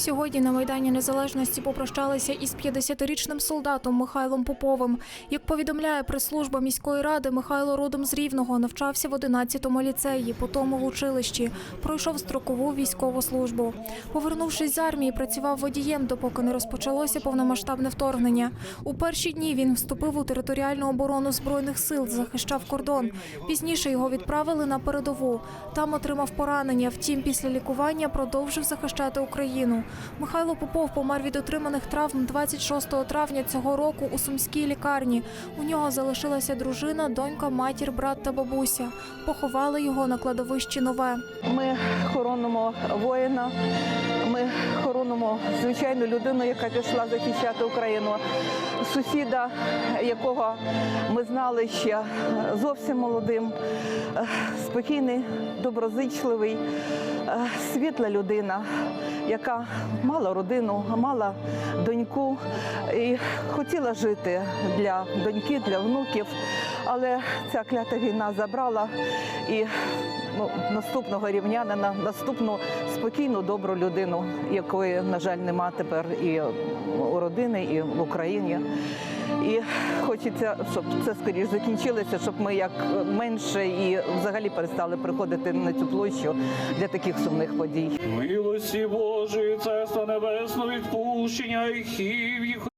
Сьогодні на Майдані Незалежності попрощалися із 50-річним солдатом Михайлом Поповим. Як повідомляє прес-служба міської ради, Михайло родом з Рівного навчався в 11-му ліцеї, потім в училищі, пройшов строкову військову службу. Повернувшись з армії, працював водієм, допоки не розпочалося повномасштабне вторгнення. У перші дні він вступив у територіальну оборону збройних сил, захищав кордон. Пізніше його відправили на передову. Там отримав поранення. Втім, після лікування продовжив захищати Україну. Михайло Попов помер від отриманих травм 26 травня цього року у сумській лікарні. У нього залишилася дружина, донька, матір, брат та бабуся. Поховали його на кладовищі нове. Ми хоронимо воїна, ми хоронимо звичайну людину, яка пішла захищати Україну, сусіда, якого ми знали ще зовсім молодим, е, спокійний, доброзичливий, е, світла людина, яка мала родину, мала доньку і хотіла жити для доньки, для внуків. Але ця клята війна забрала і ну, наступного рівнянина, наступну спокійну, добру людину, якої, на жаль, нема тепер і у родини, і в Україні. І хочеться, щоб це скоріш закінчилося, щоб ми як менше і взагалі перестали приходити на цю площу для таких сумних подій. Милості Божої, царство небесне, відпущення гріхів їх